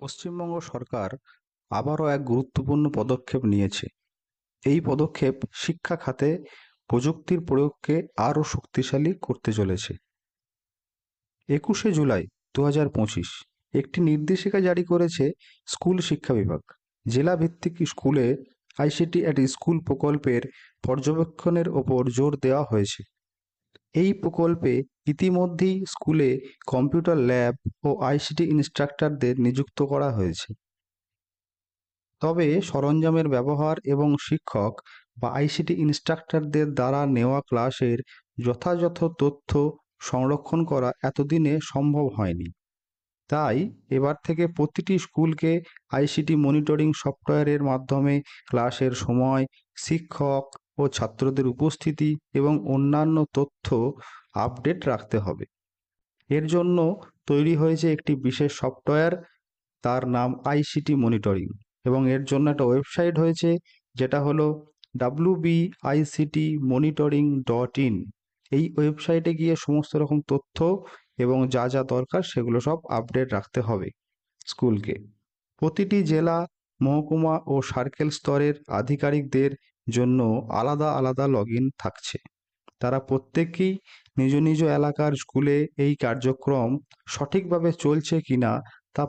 পশ্চিমবঙ্গ সরকার আবারও এক গুরুত্বপূর্ণ পদক্ষেপ নিয়েছে। এই পদক্ষেপ শিক্ষা খাতে প্রযুক্তির প্রয়োগকে আরও শক্তিশালী করতে চলেছে। একুশে জুলাই দু হাজার পঁচিশ একটি নির্দেশিকা জারি করেছে স্কুল শিক্ষা বিভাগ। জেলা ভিত্তিক স্কুলে আইসিটি অ্যাট স্কুল প্রকল্পের পর্যবেক্ষণের ওপর জোর দেওয়া হয়েছে। এই প্রকল্পে ইতিমধ্যেই স্কুলে কম্পিউটার ল্যাব ও আইসিটি ইনস্ট্রাক্টরদের নিযুক্ত করা হয়েছে। তবে সরঞ্জামের ব্যবহার এবং শিক্ষক বা আইসিটি ইনস্ট্রাক্টরদের দ্বারা নেওয়া ক্লাসের যথাযথ তথ্য সংরক্ষণ করা এতদিনে সম্ভব হয়নি। তাই এবার থেকে প্রতিটি স্কুলকে আইসিটি মনিটরিং সফটওয়্যারের মাধ্যমে ক্লাসের সময় শিক্ষক ও ছাত্রদের উপস্থিতি এবং অন্যান্য তথ্য আপডেট রাখতে হবে। এর জন্য তৈরি হয়েছে একটি বিশেষ সফটওয়্যার, তার নাম আইসিটি মনিটরিং এবং এর জন্য একটা ওয়েবসাইট হয়েছে যেটা হলো W ICT monitoring dot in. এই ওয়েবসাইটে গিয়ে সমস্ত রকম তথ্য এবং যা যা দরকার সেগুলো সব আপডেট রাখতে হবে স্কুলকে। প্রতিটি জেলা, মহকুমা ও সার্কেল স্তরের আধিকারিকদের জন্য আলাদা আলাদা লগ থাকছে। তারা প্রত্যেকেই নিজ নিজ এলাকার স্কুলে এই কার্যক্রম সঠিকভাবে চলছে কিনা তা